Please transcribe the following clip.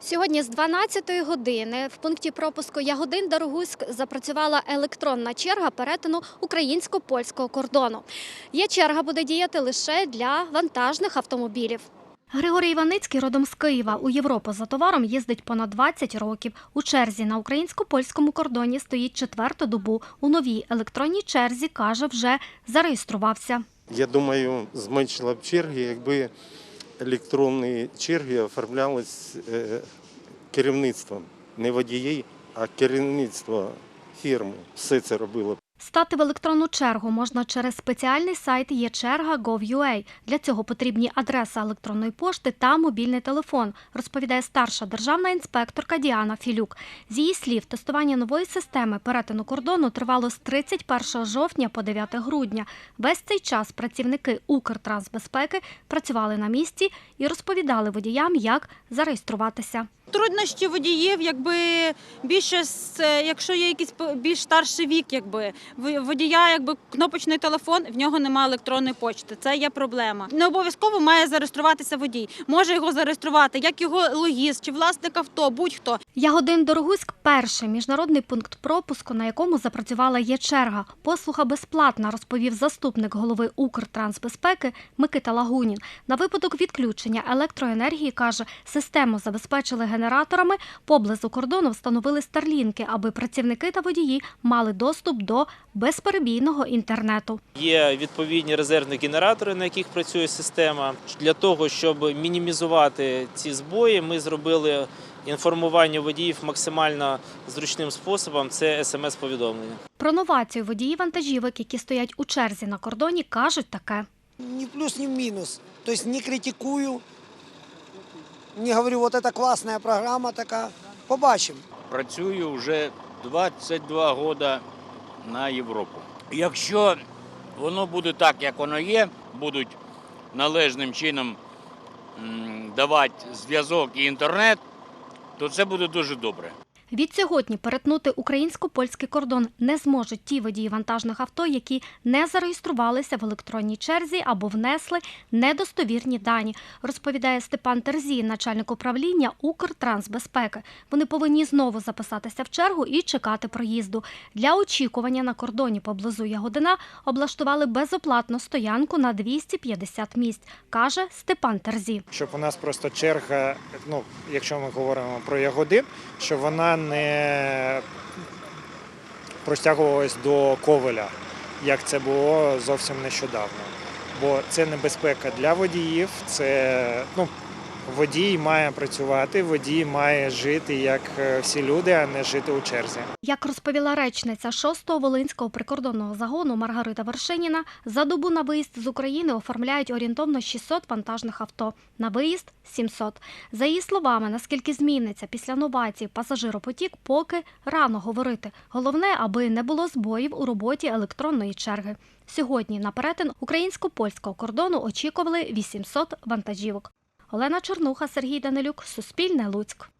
Сьогодні з 12-ї години в пункті пропуску Ягодин Дорогуськ запрацювала електронна черга перетину українсько-польського кордону. Є черга буде діяти лише для вантажних автомобілів. Григорій Іваницький родом з Києва. У Європу за товаром їздить понад 20 років. У черзі на українсько-польському кордоні стоїть четверту добу. У новій електронній черзі, каже, вже зареєструвався. Я думаю, зменшила б черги, якби електронні черги оформлялись е, керівництвом. Не водії, а керівництво фірми. Все це робило. Стати в електронну чергу можна через спеціальний сайт є черга Для цього потрібні адреса електронної пошти та мобільний телефон, розповідає старша державна інспекторка Діана Філюк. З її слів, тестування нової системи перетину кордону тривало з 31 жовтня по 9 грудня. Весь цей час працівники Укртрансбезпеки працювали на місці і розповідали водіям, як зареєструватися. Труднощі водіїв, якби більше е, якщо є якийсь більш старший вік, якби водія, якби кнопочний телефон, в нього немає електронної почти. Це є проблема. Не обов'язково має зареєструватися водій. Може його зареєструвати, як його логіст чи власник авто, будь-хто. Ягодин Дорогуськ перший міжнародний пункт пропуску, на якому запрацювала є черга. Послуга безплатна, розповів заступник голови Укртрансбезпеки Микита Лагунін. На випадок відключення електроенергії каже, систему забезпечили генераторами. Поблизу кордону встановили старлінки, аби працівники та водії мали доступ до безперебійного інтернету. Є відповідні резервні генератори, на яких працює система. Для того, щоб мінімізувати ці збої, ми зробили інформування водіїв максимально зручним способом. Це смс-повідомлення. Про новацію водії вантажівок, які стоять у черзі на кордоні, кажуть таке. В плюс, ни в минус. То есть не критикую, не говорю, вот это классная программа такая. Побачим. Працюю вже 22 роки на Європу. Якщо воно буде так, як воно є, будуть належним чином давати зв'язок і інтернет, то це буде дуже добре. Відсьогодні перетнути українсько-польський кордон не зможуть ті водії вантажних авто, які не зареєструвалися в електронній черзі або внесли недостовірні дані, розповідає Степан Терзій, начальник управління Укртрансбезпеки. Вони повинні знову записатися в чергу і чекати проїзду. Для очікування на кордоні поблизу Ягодина облаштували безоплатну стоянку на 250 місць, каже Степан Терзі. щоб у нас просто черга, ну, якщо ми говоримо про ягодин, щоб вона не простягувалась до ковеля, як це було зовсім нещодавно. Бо це небезпека для водіїв, це ну, водій має працювати, водій має жити як е, всі люди, а не жити у черзі. Як розповіла речниця 6-го Волинського прикордонного загону Маргарита Вершиніна, за добу на виїзд з України оформляють орієнтовно 600 вантажних авто, на виїзд – 700. За її словами, наскільки зміниться після новацій пасажиропотік, поки рано говорити. Головне, аби не було збоїв у роботі електронної черги. Сьогодні на перетин українсько-польського кордону очікували 800 вантажівок. Олена Чернуха, Сергій Данилюк, Суспільне Луцьк.